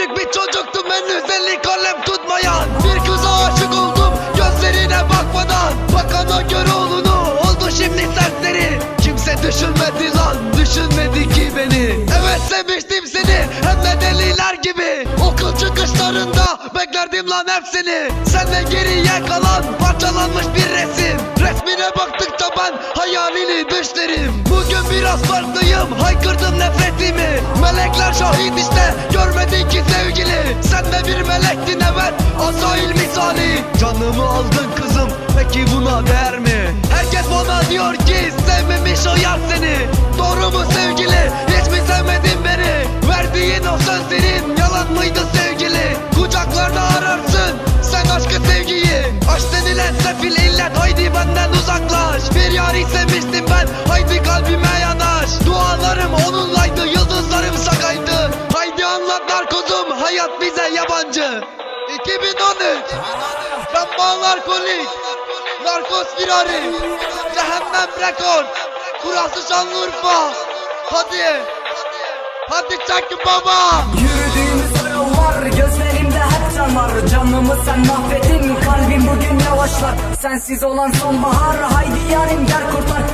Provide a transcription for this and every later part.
Küçük bir çocuktum henüz elli kalem tutmayan Bir kıza aşık oldum gözlerine bakmadan. Bakan o kör oğlunu oldu şimdi serseri Kimse düşünmedi lan düşünmedi ki beni. Evet sevmiştim seni hem de deliler gibi. Okul çıkışlarında beklerdim lan hepsini. Senden geriye kalan parçalanmış bir resim. Resmine baktıkça ben hayalini düşlerim. Bugün biraz farklıyım haykırdım nefretimi. Melekler şahit işte görmedin ki Sen de bir melektin evet asail misali Canımı aldın kızım peki buna değer mi? Herkes bana diyor ki sevmemiş o yar seni Doğru mu sevgili hiç mi sevmedin beni? Verdiğin o sözlerin yalan mıydı sevgili? Kucaklarda ararsın sen aşkı sevgiyi Aşk denilen sefil illet haydi hayat bize yabancı. 2013 Ben bağlar kolik. Narkoz firari. Cehennem rekord Kurası Şanlıurfa. Hadi. Hadi çak baba. Yürüdüğümüz yollar gözlerimde hep can var. Canımı sen mahvettin kalbim bugün yavaşlar. Sensiz olan sonbahar haydi yarim gel kurtar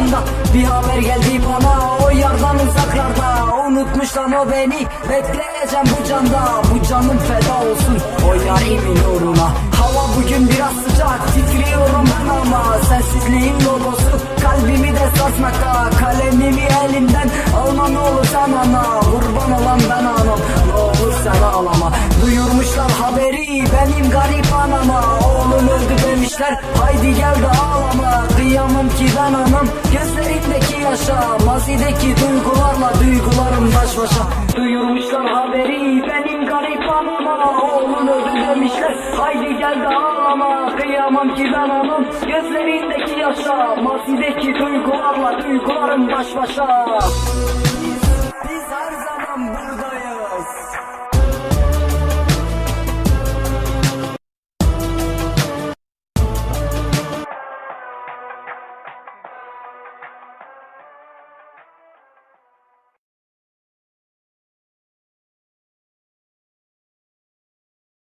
başında Bir haber geldi bana o yardan uzaklarda. Unutmuş lan o beni bekleyeceğim bu canda. Bu canım feda olsun o yarimin uğruna. Hava bugün biraz sıcak titriyorum ben ama. Sensizliğin logosu kalbimi de sarsmakta. Kalemimi elimden alma ne olur sen ana Kurban olan ben anam ne olur sen ağlama Duyurmuşlar haberi benim garip anama. Oğlum öldü demişler haydi gel de ki ben anam gözlerindeki yaşa. Mazideki duygularla duygularım baş başa. Duyurmuşlar haberi benim garip anama Oğlum öldü demişler haydi gel de ağlama. Kıyamam ki ben anam gözlerindeki yaşa. Mazideki duygularla duygularım baş başa